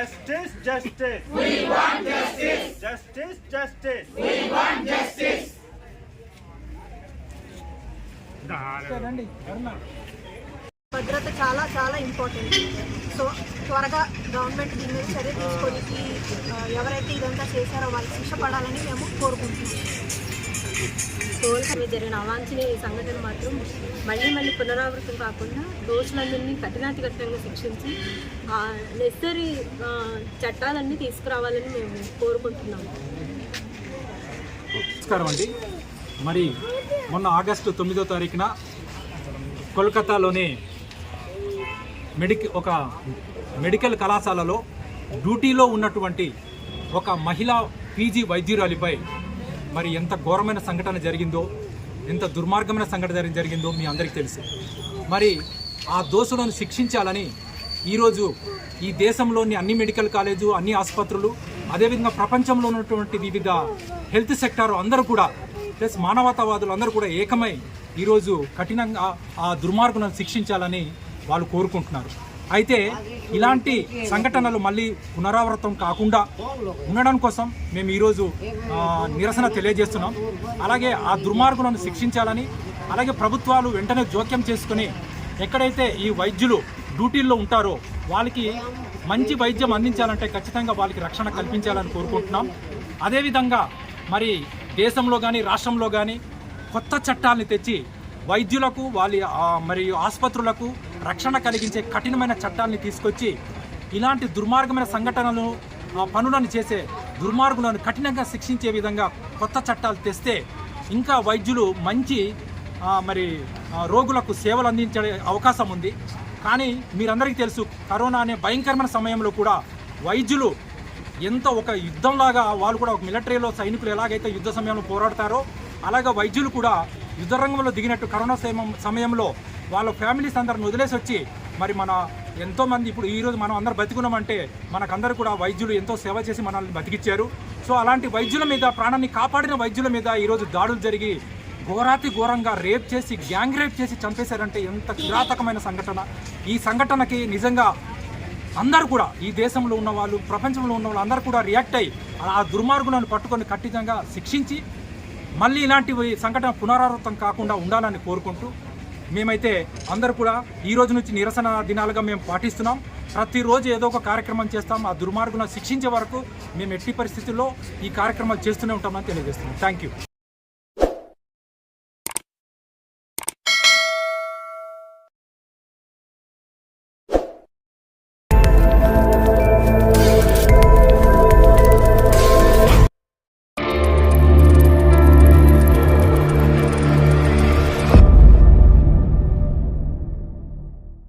Justice, justice. We want justice. Justice, justice. We want justice. భద్రత చాలా చాలా important so త్వరగా గవర్నమెంట్ దీని మీద చర్య తీసుకొని ఎవరైతే ఇదంతా చేశారో వాళ్ళకి శిక్ష పడాలని మేము కోరుకుంటున్నాం టోల్స్ మీద జరిగిన అవాంఛనీయ సంఘటన మాత్రం మళ్ళీ మళ్ళీ పునరావృతం కాకుండా దోషులందరినీ కఠినాతి కఠినంగా శిక్షించి నెసరీ చట్టాలన్నీ తీసుకురావాలని మేము కోరుకుంటున్నాము. నమస్కారం అండి. మరి మొన్న ఆగస్టు తొమ్మిదో తారీఖున కోల్కతాలోని మెడిక ఒక మెడికల్ కళాశాలలో డ్యూటీలో ఉన్నటువంటి ఒక మహిళా పీజీ వైద్యురాలిపై మరి ఎంత ఘోరమైన సంఘటన జరిగిందో ఎంత దుర్మార్గమైన సంఘటన జరిగిందో మీ అందరికీ తెలుసు. మరి ఆ దోషులను శిక్షించాలని ఈరోజు ఈ దేశంలోని అన్ని మెడికల్ కాలేజు అన్ని ఆసుపత్రులు అదేవిధంగా ప్రపంచంలో ఉన్నటువంటి వివిధ హెల్త్ సెక్టార్ అందరూ కూడా ప్లస్ మానవతావాదులు అందరూ కూడా ఏకమై ఈరోజు కఠినంగా ఆ దుర్మార్గులను శిక్షించాలని వాళ్ళు కోరుకుంటున్నారు. అయితే ఇలాంటి సంఘటనలు మళ్ళీ పునరావృతం కాకుండా ఉండడం కోసం మేము ఈరోజు నిరసన తెలియజేస్తున్నాం. అలాగే ఆ దుర్మార్గులను శిక్షించాలని అలాగే ప్రభుత్వాలు వెంటనే జోక్యం చేసుకుని ఎక్కడైతే ఈ వైద్యులు డ్యూటీల్లో ఉంటారో వాళ్ళకి మంచి వైద్యం అందించాలంటే ఖచ్చితంగా వాళ్ళకి రక్షణ కల్పించాలని కోరుకుంటున్నాం. అదేవిధంగా మరి దేశంలో కానీ రాష్ట్రంలో కానీ కొత్త చట్టాలని తెచ్చి వైద్యులకు వాళ్ళ మరియు ఆసుపత్రులకు రక్షణ కలిగించే కఠినమైన చట్టాన్ని తీసుకొచ్చి ఇలాంటి దుర్మార్గమైన సంఘటనలు పనులను చేసే దుర్మార్గులను కఠినంగా శిక్షించే విధంగా కొత్త చట్టాలు తెస్తే ఇంకా వైద్యులు మంచి మరి రోగులకు సేవలు అందించే అవకాశం ఉంది. కానీ మీరందరికీ తెలుసు కరోనా అనే భయంకరమైన సమయంలో కూడా వైద్యులు ఎంత ఒక యుద్ధంలాగా వాళ్ళు కూడా ఒక మిలిటరీలో సైనికులు ఎలాగైతే యుద్ధ సమయంలో పోరాడతారో అలాగే వైద్యులు కూడా యుద్ధ రంగంలో దిగినట్టు కరోనా సమయం- సమయంలో వాళ్ళ ఫ్యామిలీస్ అందరిని వదిలేసి వచ్చి మరి మన ఎంతోమంది ఇప్పుడు ఈరోజు మనం అందరు బతికున్నామంటే మనకందరూ కూడా వైద్యులు ఎంతో సేవ చేసి మనల్ని బతికిచ్చారు. సో అలాంటి వైద్యుల మీద ప్రాణాన్ని కాపాడిన వైద్యుల మీద ఈరోజు దాడులు జరిగి ఘోరాతి ఘోరంగా రేప్ చేసి గ్యాంగ్ రేప్ చేసి చంపేశారంటే ఎంత కిరాతకమైన సంఘటన. ఈ సంఘటనకి నిజంగా అందరూ కూడా ఈ దేశంలో ఉన్న వాళ్ళు ప్రపంచంలో ఉన్న వాళ్ళు అందరూ కూడా రియాక్ట్ అయ్యి ఆ దుర్మార్గులను పట్టుకొని కఠినంగా శిక్షించి మళ్ళీ ఇలాంటి సంఘటన పునరావృతం కాకుండా ఉండాలని కోరుకుంటూ మేమైతే అందరూ కూడా ఈ రోజు నుంచి నిరసన దినాలుగా మేము పాటిస్తున్నాం. ప్రతిరోజు ఏదో ఒక కార్యక్రమం చేస్తాం. ఆ దుర్మార్గులను శిక్షించే వరకు మేము ఎట్టి పరిస్థితుల్లో ఈ కార్యక్రమాలు చేస్తూనే ఉంటామని తెలియజేస్తున్నాం. Thank you